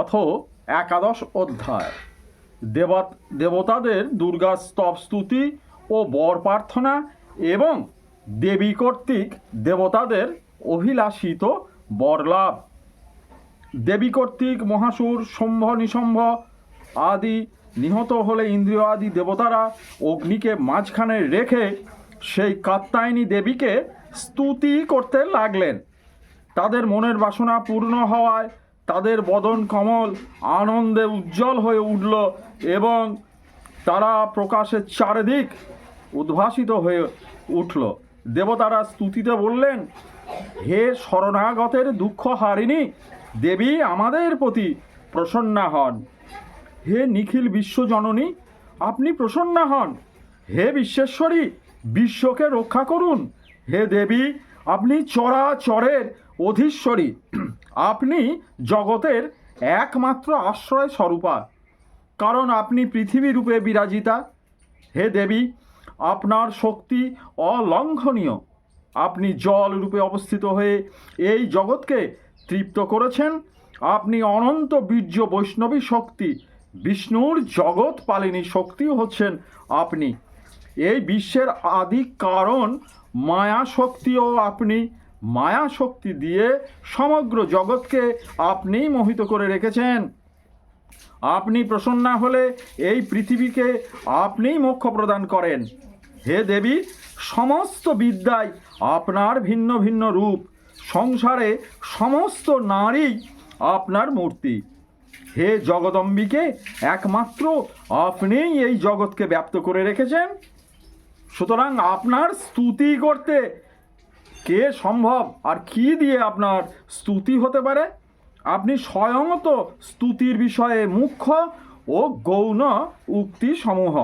অথ একাদশ অধ্যায়। দেবত, দেবতাদের দুর্গা স্তব স্তুতি ও বর প্রার্থনা এবং দেবী কর্তৃক দেবতাদের অভিলাষিত বরলাভ দেবী কর্তৃক মহাসুর, সম্ভ, নিসম্ভ আদি নিহত হলে ইন্দ্রিয় আদি দেবতারা অগ্নিকে মাঝখানে রেখে সেই কাত্তায়নী দেবীকে স্তুতি করতে লাগলেন। তাদের মনের বাসনা পূর্ণ হওয়ায় তাদের বদন কমল আনন্দে উজ্জ্বল হয়ে উঠল এবং তারা প্রকাশের চারিদিক উদ্ভাসিত হয়ে উঠল। দেবতারা স্তুতিতে বললেন, হে শরণাগতের দুঃখ হারিণী, দেবী আমাদের প্রতি প্রসন্না হন। হে নিখিল বিশ্বজননী, আপনি প্রসন্না হন। হে বিশ্বেশ্বরী, বিশ্বকে রক্ষা করুন। হে দেবী, আপনি চরাচরের অধীশ্বরী। আপনি জগতের একমাত্র আশ্রয় স্বরূপা কারণ আপনি পৃথিবী রূপে বিরাজিতা। হে দেবী, আপনার শক্তি অলঙ্ঘনীয়। আপনি জল রূপে অবস্থিত হয়ে এই জগৎকে তৃপ্ত করেছেন। আপনি অনন্ত বীর্য বৈষ্ণবী শক্তি, বিষ্ণুর জগৎ পালিনী শক্তিও হচ্ছেন আপনি। এই বিশ্বের আদি কারণ, মায়া শক্তিও আপনি। মায়া শক্তি দিয়ে সমগ্র জগৎকে আপনিই মোহিত করে রেখেছেন। আপনি প্রসন্না হলে এই পৃথিবীকে আপনিই মোক্ষ প্রদান করেন। হে দেবী, সমস্ত বিদ্যায় আপনার ভিন্ন ভিন্ন রূপ। সংসারে সমস্ত নারী আপনার মূর্তি। হে জগদম্বিকে, একমাত্র আপনিই এই জগৎকে ব্যাপ্ত করে রেখেছেন। সুতরাং আপনার স্তুতি করতে কে সম্ভব আর কি দিয়ে আপনার স্তুতি হতে পারে? আপনি স্বয়ং তো স্তুতির বিষয়ে মুখ্য ও গৌণ উক্তি সমূহ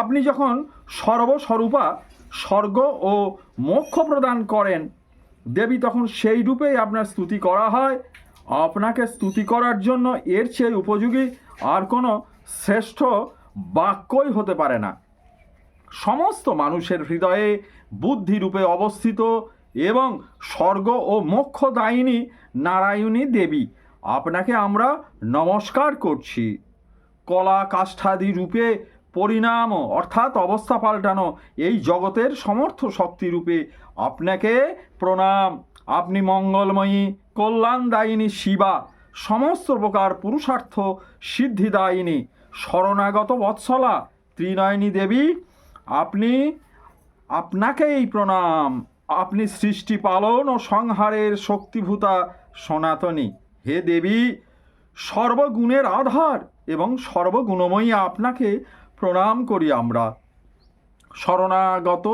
আপনি যখন সর্বস্বরূপা স্বর্গ ও মোক্ষ প্রদান করেন, দেবী তখন সেই রূপেই আপনার স্তুতি করা হয়। আপনাকে স্তুতি করার জন্য এর চেয়ে উপযোগী আর কোনো শ্রেষ্ঠ বাক্যই হতে পারে না। সমস্ত মানুষের হৃদয়ে বুদ্ধিরূপে অবস্থিত এবং স্বর্গ ও মোক্ষদায়িনী নারায়ণী দেবী। আপনাকে আমরা নমস্কার করছি। কলা কাষ্ঠাদি রূপে পরিণাম, অর্থাৎ অবস্থা পাল্টানো এই জগতের সমর্থ শক্তি রূপে আপনাকে প্রণাম। আপনি মঙ্গলময়ী, কল্যাণদায়িনী শিবা, সমস্ত প্রকার পুরুষার্থ সিদ্ধিদায়িনী, শরণাগত বৎসলা, ত্রিনয়নী দেবী আপনি আপনাকে এই প্রণাম। আপনি সৃষ্টি পালন ও সংহারের শক্তিভূতা সনাতনী। হে দেবী, সর্বগুণের আধার এবং সর্বগুণময়ী আপনাকে প্রণাম করি আমরা। শরণাগত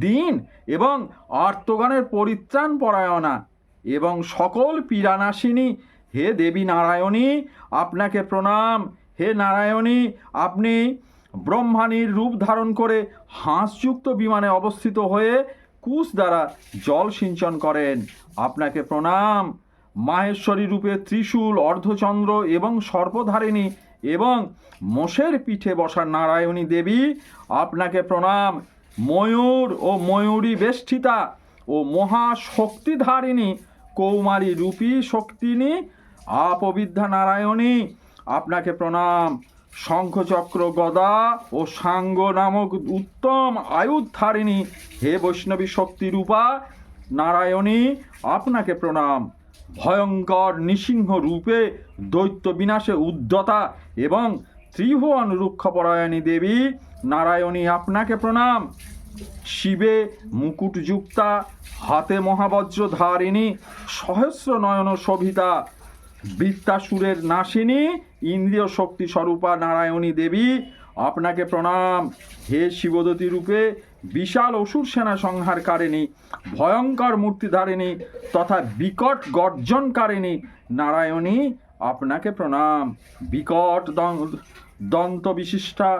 দিন এবং আর্তগানের পরিত্রাণ পরায়ণা এবং সকল পীড়ানাশিনী, হে দেবী নারায়ণী, আপনাকে প্রণাম। হে নারায়ণী, আপনি ব্রহ্মাণীর রূপ ধারণ করে হাঁসযুক্ত বিমানে অবস্থিত হয়ে কুশ দ্বারা জল সিঞ্চন করেন। আপনাকে প্রণাম। মাহেশ্বরী রূপে ত্রিশূল, অর্ধচন্দ্র এবং সর্পধারিণী এবং মোষের পিঠে বসা নারায়ণী দেবী, আপনাকে প্রণাম। ময়ূর ও ময়ূরী বেষ্টিতা ও মহাশক্তিধারিণী কৌমারী রূপী শক্তিনী, আপবিদ্যা নারায়ণী, আপনাকে প্রণাম। শঙ্খচক্র গদা ও সাঙ্গ নামক উত্তম আয়ুধারিণী হে বৈষ্ণবী শক্তি রূপা, নারায়ণী, আপনাকে প্রণাম। ভয়ঙ্কর নৃসিংহ রূপে দৈত্য বিনাশে উদ্যতা এবং ত্রিভুবন রুক্ষপরায়ণী দেবী, নারায়ণী, আপনাকে প্রণাম। শিবে মুকুটযুক্তা, হাতে মহাবজ্র ধারিণী সহস্র নয়ন শোভিতা বৃত্তাসুরের নাশিনী ইন্দ্রিয় শক্তি স্বরূপা নারায়ণী দেবী, আপনাকে প্রণাম। হে শিবদতী রূপে বিশাল অসুর সেনা সংহারকারিণী, ভয়ঙ্কর মূর্তিধারিণী তথা বিকট গর্জনকারিণী নারায়ণী, আপনাকে প্রণাম। বিকট দন- দন্ত বিশিষ্টা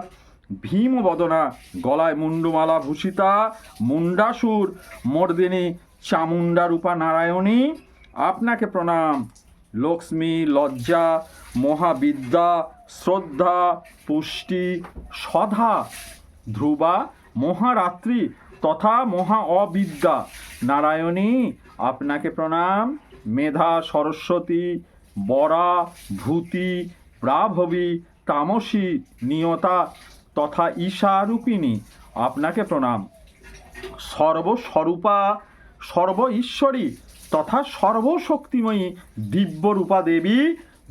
ভীমবদনা, গলায় মুন্ডুমালা ভূষিতা, মুন্ডাসুর, মর্দিনী, চামুণ্ডা রূপা নারায়ণী, আপনাকে প্রণাম। লক্ষ্মী, লজ্জা, মহাবিদ্যা, শ্রদ্ধা, পুষ্টি, সধা, ধ্রুবা, মহারাত্রি তথা মহা অবিদ্যা। নারায়ণী, আপনাকে প্রণাম। মেধা, সরস্বতী, বরা ভূতি প্রাভবী, তামসী, নিয়তা তথা ঈশারূপিণী, আপনাকে প্রণাম। সর্বস্বরূপা, সর্ব ঈশ্বরী তথা সর্বশক্তিময়ী দিব্যরূপা দেবী,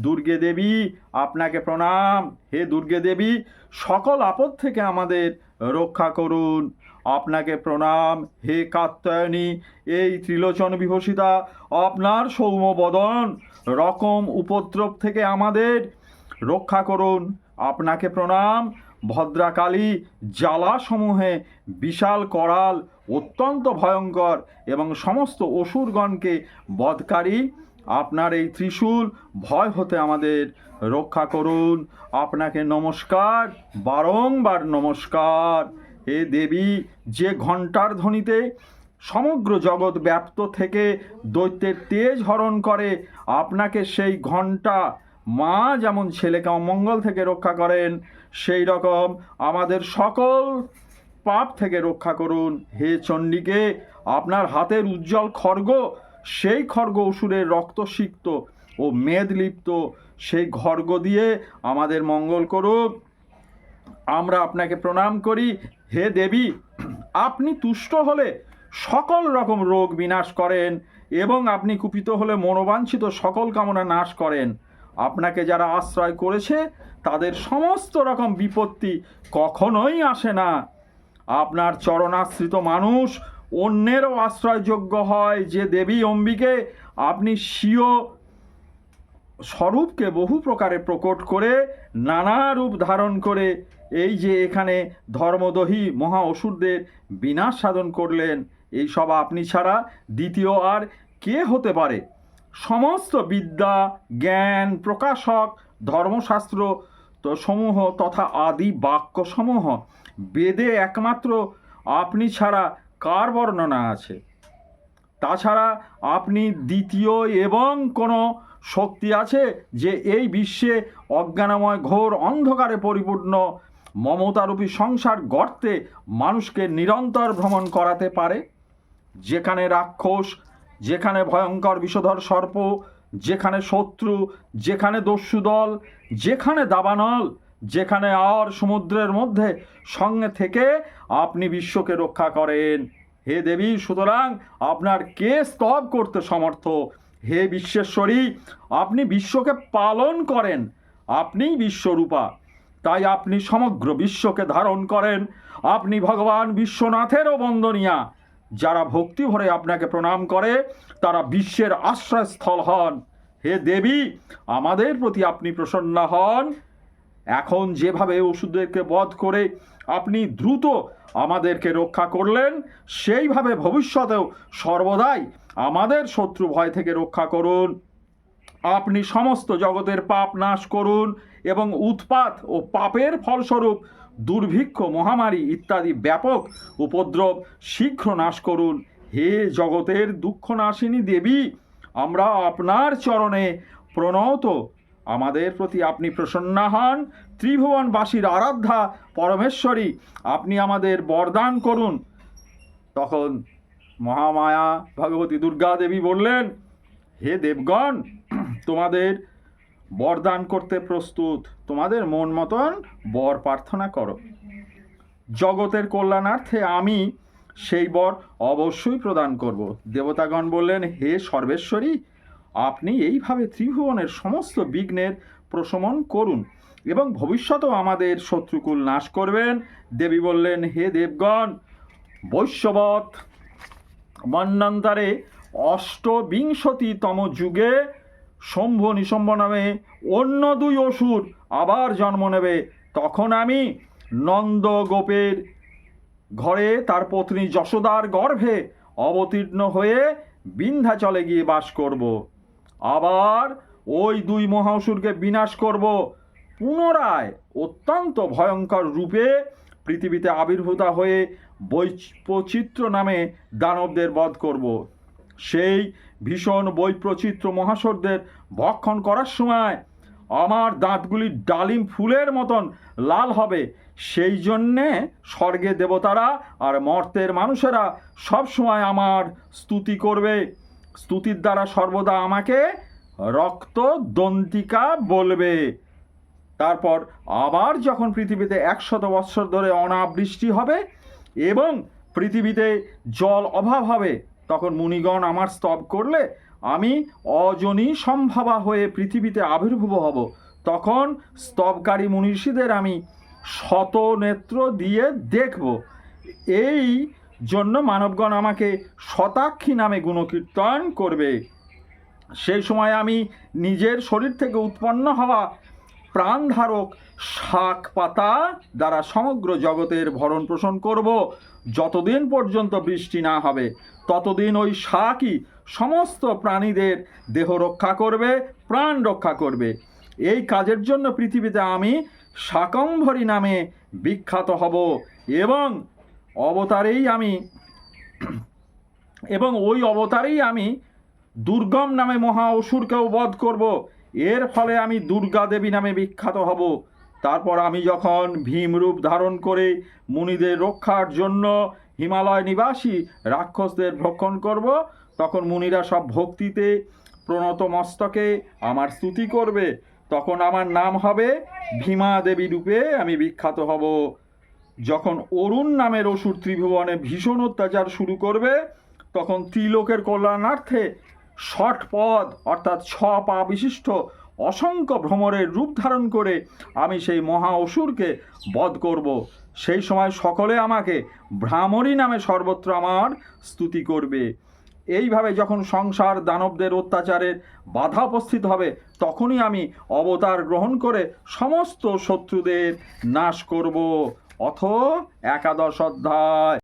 দুর্গে দেবী, আপনাকে প্রণাম। হে দুর্গে দেবী, সকল আপদ থেকে আমাদের রক্ষা করুন। আপনাকে প্রণাম। হে কাত্যায়নী, এই ত্রিলোচন বিভূষিতা, আপনার সৌম্য বদন রকম উপদ্রব থেকে আমাদের রক্ষা করুন। আপনাকে প্রণাম। ভদ্রাকালী জ্বালাসমূহে বিশাল করাল, অত্যন্ত ভয়ঙ্কর এবং সমস্ত অসুরগণকে বধকারী। আপনার এই ত্রিশূল ভয় হতে আমাদের রক্ষা করুন। আপনাকে নমস্কার, বারংবার নমস্কার। এ দেবী, যে ঘণ্টার ধ্বনিতে সমগ্র জগৎ ব্যাপ্ত থেকে দৈত্যের তেজ হরণ করে, আপনাকে সেই ঘণ্টা মা যেমন ছেলেকে অমঙ্গল থেকে রক্ষা করেন, সেই রকম আমাদের সকল পাপ থেকে রক্ষা করুন। হে চণ্ডীকে, আপনার হাতের উজ্জ্বল খর্গ, সেই খর্গ অসুরের রক্তসিক্ত ও মেদলিপ্ত সেই খর্গ দিয়ে আমাদের মঙ্গল করুক আমরা আপনাকে প্রণাম করি। হে দেবী, আপনি তুষ্ট হলে সকল রকম রোগ বিনাশ করেন এবং আপনি কুপিত হলে মনোবাঞ্ছিত সকল কামনা নাশ করেন। আপনাকে যারা আশ্রয় করেছে, তাদের সমস্ত রকম বিপত্তি কখনোই আসে না। আপনার চরণাশ্রিত মানুষ অন্যেরও আশ্রয়যোগ্য হয় যে দেবী অম্বিকে আপনি স্বীয় স্বরূপকে বহু প্রকারে প্রকট করে, নানা রূপ ধারণ করে, এই যে এখানে ধর্মদহী মহা অসুরদের বিনাশ সাধন করলেন, এই সব আপনি ছাড়া দ্বিতীয় আর কে হতে পারে? সমস্ত বিদ্যা, জ্ঞান, প্রকাশক, ধর্মশাস্ত্র সমূহ তথা আদি বাক্যসমূহ বেদে একমাত্র আপনি ছাড়া কার বর্ণনা আছে? তাছাড়া আপনি দ্বিতীয় এবং কোনো শক্তি আছে যে এই বিশ্বে অজ্ঞানময় ঘোর অন্ধকারে পরিপূর্ণ মমতারূপী সংসার গর্তে মানুষকে নিরন্তর ভ্রমণ করাতে পারে? যেখানে রাক্ষস যেখানে ভয়ঙ্কর বিষধর সর্প, যেখানে শত্রু, যেখানে দস্যুদল যেখানে দাবানল, যেখানে আর সমুদ্রের মধ্যে সঙ্গে থেকে আপনি বিশ্বকে রক্ষা করেন। হে দেবী, সুতরাং আপনার কে স্তব করতে সমর্থ। হে বিশ্বেশ্বরী, আপনি বিশ্বকে পালন করেন আপনিই বিশ্বরূপা। তাই আপনি সমগ্র বিশ্বকে ধারণ করেন। আপনি ভগবান বিশ্বনাথেরও বন্দনিয়া। যারা ভক্তি ভরে আপনাকে প্রণাম করে, তারা বিশ্বের আশ্রয়স্থল হন। হে দেবী, আমাদের প্রতি আপনি প্রসন্ন হন। এখন যেভাবে ওষুধদেরকে বধ করে আপনি দ্রুত আমাদেরকে রক্ষা করলেন, সেইভাবে ভবিষ্যতেও সর্বদাই আমাদের শত্রু ভয় থেকে রক্ষা করুন। আপনি সমস্ত জগতের পাপ নাশ করুন এবং উৎপাত ও পাপের ফলস্বরূপ দুর্ভিক্ষ, মহামারী ইত্যাদি ব্যাপক উপদ্রব শীঘ্র নাশ করুন। হে জগতের দুঃখ নাশিনী দেবী, আমরা আপনার চরণে প্রণত। আমাদের প্রতি আপনি প্রসন্ন হন। ত্রিভুবনবাসীর আরাধ্যা পরমেশ্বরী, আপনি আমাদের বরদান করুন। তখন মহামায়া ভগবতী দুর্গা দেবী বললেন, হে দেবগণ, তোমাদের বরদান করতে প্রস্তুত। তোমাদের মন মতন বর প্রার্থনা করো। জগতের কল্যাণার্থে আমি সেই বর অবশ্যই প্রদান করব। দেবতাগণ বললেন, হে সর্বেশ্বরী, আপনি এইভাবে ত্রিভুবনের সমস্ত বিঘ্নের প্রশমন করুন এবং ভবিষ্যতেও আমাদের শত্রুকুল নাশ করবেন। দেবী বললেন, হে দেবগণ, বৈশ্যবৎ মন্বন্তরে অষ্টবিংশতিতম যুগে শম্ভ নিশম্ভ নামে অন্য দুই অসুর আবার জন্ম নেবে। তখন আমি নন্দ গোপের ঘরে তার পত্নী যশোদার গর্ভে অবতীর্ণ হয়ে বিন্ধ্যাচলে গিয়ে বাস করব। আবার ওই দুই মহাসুরকে বিনাশ করব। পুনরায় অত্যন্ত ভয়ঙ্কর রূপে পৃথিবীতে আবির্ভূতা হয়ে বৈচিত্র নামে দানবদের বধ করব। সেই ভীষণ বৈপ্রচিত্র মহাসরদের ভক্ষণ করার সময় আমার দাঁতগুলি ডালিম ফুলের মতন লাল হবে। সেই জন্যে স্বর্গে দেবতারা আর মর্তের মানুষেরা সব সময় আমার স্তুতি করবে। স্তুতির দ্বারা সর্বদা আমাকে রক্ত দন্তিকা বলবে। তারপর আবার যখন পৃথিবীতে একশত বৎসর ধরে অনাবৃষ্টি হবে এবং পৃথিবীতে জল অভাব হবে তখন মুনিগণ আমার স্তব করলে আমি অজনী সম্ভাবা হয়ে পৃথিবীতে আবির্ভূত হব। তখন স্তবকারী মনীষীদের আমি শত নেত্র দিয়ে দেখব। এই জন্য মানবগণ আমাকে শতাক্ষী নামে গুণকীর্তন করবে। সেই সময় আমি নিজের শরীর থেকে উৎপন্ন হওয়া প্রাণধারক শাক পাতা দ্বারা সমগ্র জগতের ভরণ পোষণ করব। যতদিন পর্যন্ত বৃষ্টি না হবে, ততদিন ওই শাকই সমস্ত প্রাণীদের দেহ রক্ষা করবে, প্রাণ রক্ষা করবে। এই কাজের জন্য পৃথিবীতে আমি শাকম্ভরী নামে বিখ্যাত হব এবং অবতারেই আমি এবং ওই অবতারেই আমি দুর্গম নামে মহা অসুরকেও বধ করব। এর ফলে আমি দুর্গা দেবী নামে বিখ্যাত হব। তারপর আমি যখন ভীমরূপ ধারণ করে মুনিদের রক্ষার জন্য হিমালয় নিবাসী রাক্ষসদের ভক্ষণ করব, তখন মুনিরা সব ভক্তিতে প্রণত মস্তকে আমার স্তুতি করবে। তখন আমার নাম হবে ভীমা দেবী রূপে আমি বিখ্যাত হব। যখন অরুণ নামের অসুর ত্রিভুবনে ভীষণ অত্যাচার শুরু করবে, তখন ত্রিলোকের কল্যাণার্থে ষট পদ অর্থাৎ ছ পা বিশিষ্ট অসংখ্য ভ্রমরের রূপ ধারণ করে আমি সেই মহা অসুরকে বধ করব। সেই সময় সকলে আমাকে ভ্রামরী নামে সর্বত্র আমার স্তুতি করবে। এইভাবে যখন সংসার দানবদের অত্যাচারের বাধা উপস্থিত হবে, তখনই আমি অবতার গ্রহণ করে সমস্ত শত্রুদের নাশ করব। অথ একাদশ অধ্যায়।